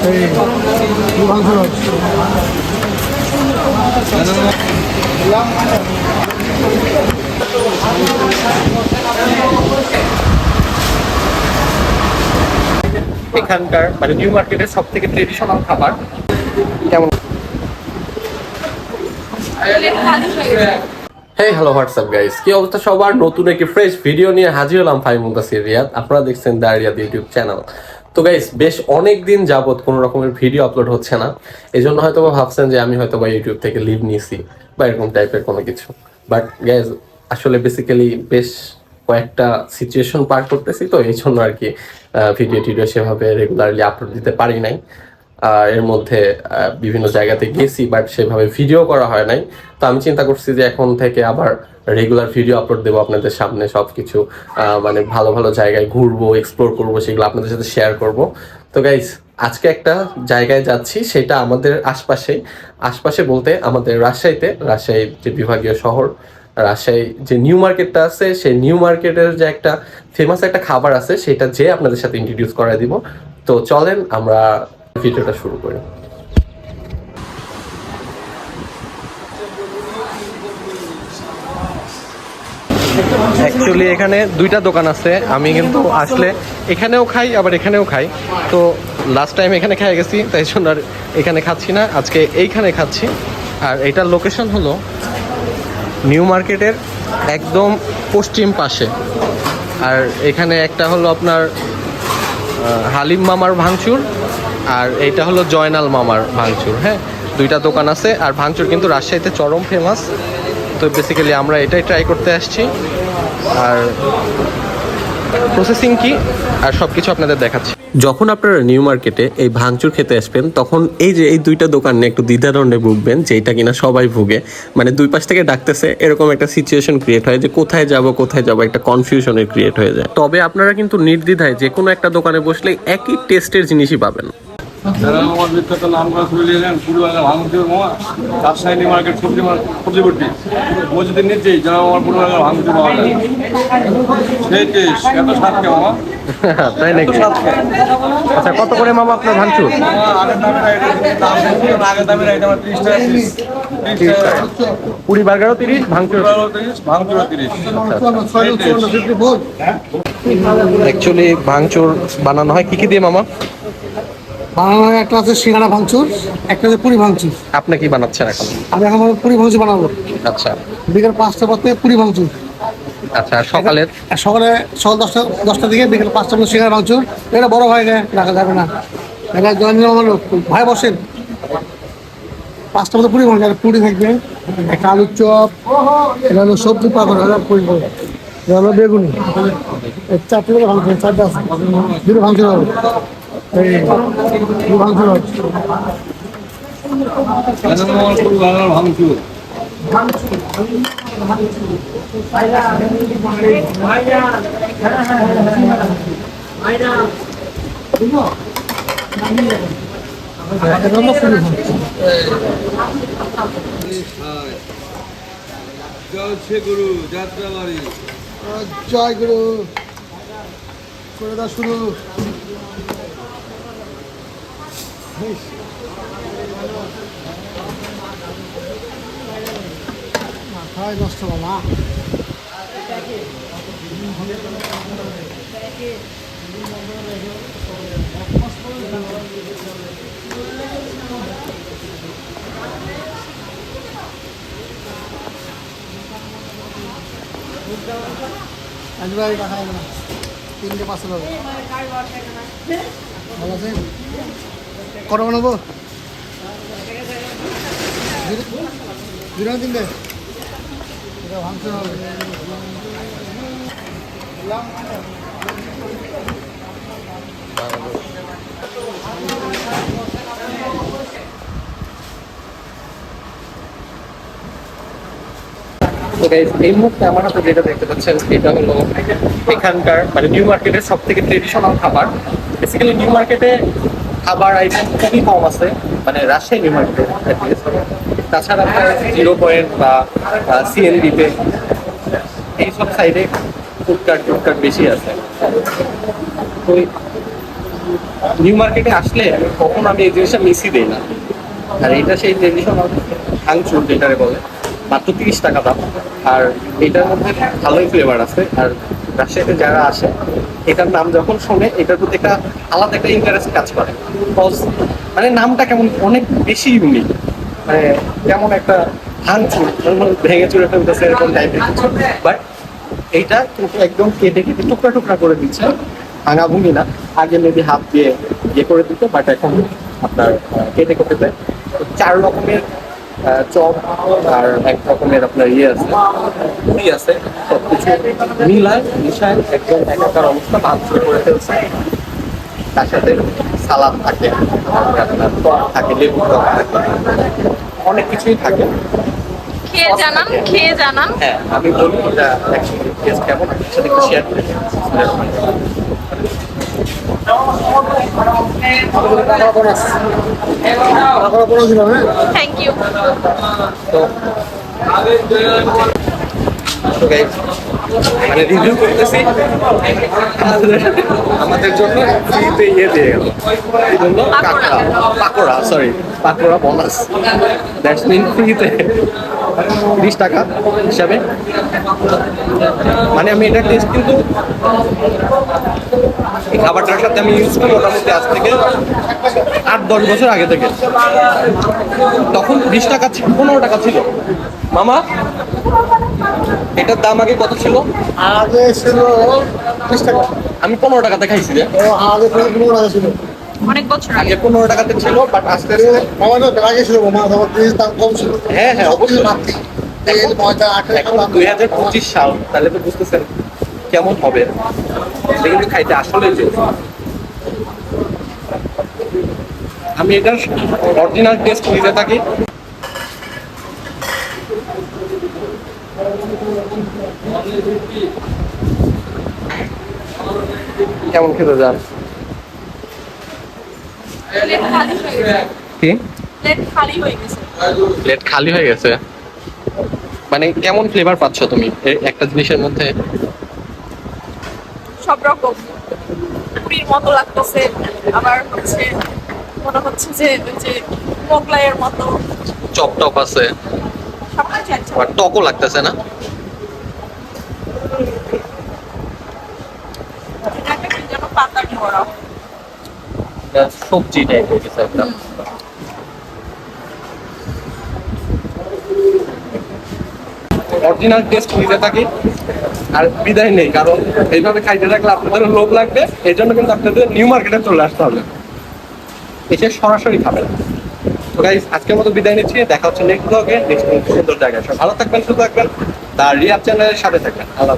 এখানকার মানে নিউ মার্কেটের সব থেকে ট্রেডিশনাল খাবার কেমন? হ্যালো হোয়াটসঅ্যাপ গাইস কি অবস্থা সবার? নতুন একটি ফ্রেশ ভিডিও নিয়ে হাজির হলাম ফাইভ মুদাসির রিয়াদ। আপনারা দেখছেন দা রিয়াদ ইউটিউব চ্যানেল তো গাইস বেশ অনেক দিন যাবত কোনো রকমের ভিডিও আপলোড হচ্ছে না। এই জন্য হয়তো ভাবছেন যে আমি হয়তো বা ইউটিউব থেকে লিভ নিয়েছি বা এরকম টাইপের কোনো কিছু। বাট গাইস আসলে বেসিক্যালি বেশ কয়েকটা সিচুয়েশন পার করতেছি তো এই জন্য আর কি ভিডিও টিডিও সেভাবে রেগুলারলি আপলোড দিতে পারি নাই। এর মধ্যে বিভিন্ন জায়গাতে গেছি বাট সেভাবে ভিডিও করা হয় নাই। তো আমি চিন্তা করছি যে এখন থেকে আবার রেগুলার ভিডিও আপলোড দেবো আপনাদের সামনে সব কিছু মানে ভালো ভালো জায়গায় ঘুরবো এক্সপ্লোর করব, সেগুলো আপনাদের সাথে শেয়ার করব। তো গাইজ আজকে একটা জায়গায় যাচ্ছি, সেটা আমাদের আশপাশে। আশপাশে বলতে আমাদের রাজশাহীতে রাজশাহী যে বিভাগীয় শহর, রাজশাহী যে নিউ মার্কেটটা আছে, সেই নিউ মার্কেটের যে একটা ফেমাস একটা খাবার আছে, সেটা যে আপনাদের সাথে ইন্ট্রোডিউস করাই দিব। তো চলেন, আমরা ভিডিওটা শুরু করি। অ্যাকচুয়ালি এখানে দুইটা দোকান আছে। আমি কিন্তু আসলে এখানেও খাই, আবার এখানেও খাই। তো লাস্ট টাইম এখানে খেয়ে গেছি, তাই জন্য আর এখানে খাচ্ছি না। আজকে এইখানে খাচ্ছি। আর এটার লোকেশন হলো নিউ মার্কেটের একদম পশ্চিম পাশে। আর এখানে একটা হলো আপনার হালিম মামার ভাঙচুর আর এইটা হলো জয়নাল মামার ভাঙচুর হ্যাঁ? দুইটা দোকান আছে, আর ভাঙচুর কিন্তু রাজশাহীতে চরম ফেমাস তো বেসিক্যালি আমরা এটাই ট্রাই করতে আসছি। আর প্রসেসিং কি? আর সব কিছু আপনাদের দেখাচ্ছি। যখন আপনারা নিউ মার্কেটে এই ভাঙচুর খেতে আসবেন, তখন এই যে এই দুইটা দোকান নিয়ে একটু ধরনের ভুগবেন যে এটা কিনা সবাই ভুগে। মানে দুই পাশ থেকে ডাকতেছে, এরকম একটা সিচুয়েশন ক্রিয়েট হয় যে কোথায় যাব কোথায় যাব, একটা কনফিউশনের ক্রিয়েট হয়ে যায়। তবে আপনারা কিন্তু নির্দ্বিধায় যে কোনো একটা দোকানে বসলেই একই টেস্টের জিনিসই পাবেন। যারা আমার বিখ্যাত নাম করা শুনে এলেন পুরুলিয়া ভাঙচুর মামা রাজশাহী মার্কেট সবজি মার্কেট সবজিপট্টি মসজিদের নিচেই যারা আমার পুরুলিয়া ভাঙচুর পাওয়া যায় সেই টেস্ট এত স্বাদ কে মামা। তাই নাকি? আচ্ছা কত করে মামা আপনার ভাঙচুর? পুরি বার্গারও তিরিশ ভাঙচুর তিরিশ ভাঙচুরও তিরিশ। অ্যাকচুয়ালি ভাঙচুর বানানো হয় কি কি দিয়ে মামা? বানানো একটা আছে সিঙ্গারা ভাঙচুর একটা আছে পুরি ভাঙচুর। আপনি কি বানাচ্ছেন এখন? আমি এখন পুরি ভাঙচুর বানাবো। আচ্ছা। বিকেল পাঁচটা পর থেকে পুরি ভাঙচুর। আচ্ছা আর সকালে সকাল দশটা দশটা থেকে বিকেল পাঁচটা পর্যন্ত সিঙ্গারা ভাঙচুর। এটা বড় ভাই না রাখা যাবে না। এটা জয়েন আমার ভাই বসেন। পাঁচটা মতো পুরি ভাঙচুর পুরি থাকবে। একটা আলুর চপ এটা হলো সবজি পাকড় এটা পুরি। এটা হলো বেগুনি। চারটে ভাঙচুর চারটে দুটো ভাঙচুর হবে। ভাঙচুর জলছে গুরু। যাত্রা বাড়ি জয় গুরু। করে দাও শুরু। মাথায় নষ্ট বাবা আজ ভাই টাকা তিনটে পাঁচশো ভালো আছেন কটা বানাবো? দুটো না এটা ভাঙতে হবে তো guys, এই মুহূর্তে আমার হাতে যেটা দেখতে পাচ্ছেন এটা হলো এখানকার মানে নিউ মার্কেটের সব থেকে ট্রেডিশনাল খাবার বেসিক্যালি নিউ মার্কেটে খাবার আইটেম খুবই কম আছে মানে রাজশাহী নিউ মার্কেটে তাছাড়া জিরো পয়েন্ট বা সিএনডিতে এইসব সাইডে ফুডকার্ট টুডকার্ট বেশি আছে। তো নিউ মার্কেটে আসলে কখন আমি এই জিনিসটা মিসই দিই না। আর এটা সেই ট্রেডিশনাল ভাঙচুর যেটারে বলে, মাত্র তিরিশ টাকা দাম। আর এটার মধ্যে ভালোই ফ্লেভার আছে। আর রাজশাহীতে যারা আসে, এটার নাম যখন শোনে, এটার প্রতি একটা আলাদা একটা ইন্টারেস্ট কাজ করে। Cause মানে নামটা কেমন, অনেক বেশি ইউনিক মানে কেমন একটা ভাঙচুর ভেঙে চুরে ফেলতেছে এরকম টাইপের কিছু। বাট এইটা কিন্তু একদম কেটে কেটে টুকরা টুকরা করে দিচ্ছে। ভাঙা ভুঙি না। আগে মেবি হাত দিয়ে ইয়ে করে দিত বাট এখন আপনার কেটে কেটে চার রকমের চপ আর এক রকমের আপনার ইয়ে আছে। পুরি আছে সবকিছু মিলায় মিশায় একদম একাকার অবস্থা ভাঙচুর করে ফেলছে। তার সাথে সালাদ থাকে আপনার টক থাকে লেবু টক থাকে। অনেক কিছুই থাকে। খেয়ে জানান খেয়ে জানান। হ্যাঁ আমি বলব এটা টেস্ট কেমন আপনার সাথে একটু শেয়ার করে থ্যাংক ইউ মানে রিভিউ করতেছি। আমাদের- আমাদের জন্য ফ্রিতে ইয়ে দিয়ে গেল। এই জন্য কাঁকড়া pakora sorry pakora bonus that's mean ফ্রিতে তিরিশ টাকা হিসাবে। মানে আমি এটা টেস্ট কিন্তু এই খাবারটার সাথে আমি ইউজ করি মোটামুটি আজ থেকে আট দশ বছর আগে থেকে। তখন বিশ টাকা ছিল পনেরো টাকা ছিল। মামা এটার দাম আগে কত ছিল? আগে ছিল আমি পনেরো টাকাতে খাইছি ও আগে পনেরো টাকা ছিল। অনেক বছর আগে। পনেরো টাকাতে ছিল বাট আস্তে আস্তে আগে ছিল দাম কম ছিল। হ্যাঁ, হ্যাঁ, অবশ্যই। মাত্র তেল ময়দা এখন দুই হাজার পঁচিশ সাল তাহলে তো বুঝতেছেন কেমন হবে। এটা কিন্তু খাইতে আসলে যে। আমি এটার অরিজিনাল টেস্ট নিতে থাকি। কেমন খেতে যান প্লেট খালি হয়ে গেছে কি? প্লেট খালি হয়ে গেছে। প্লেট খালি হয়ে গেছে? মানে কেমন ফ্লেভার পাচ্ছ তুমি একটা জিনিসের মধ্যে? সব রকম। পুরীর মতো লাগতেছে। আবার হচ্ছে মনে হচ্ছে যে যে মোগলাইয়ের মতো। চপ টপ আছে। আছে আবার টকও লাগতেছে না এটা একটা কি যেন পাতার বড়া এটা সবজি টাইপের কিছু একটা। অরিজিনাল টেস্ট নিতে থাকি আর বিদায় নেই কারণ এইভাবে খাইতে থাকলে আপনাদের লোভ লাগবে এই জন্য কিন্তু আপনাদের নিউ মার্কেটে চলে আসতে হবে। এসে সরাসরি খাবেন। তো গাইস আজকের মতো বিদায় নিচ্ছি দেখা হচ্ছে নেক্সট ব্লগে নেক্সট সুন্দর জায়গায়। সব ভালো থাকবেন সুস্থ থাকবেন তার রিয়ার চ্যানেলের সাথে থাকবেন। আল্লাহ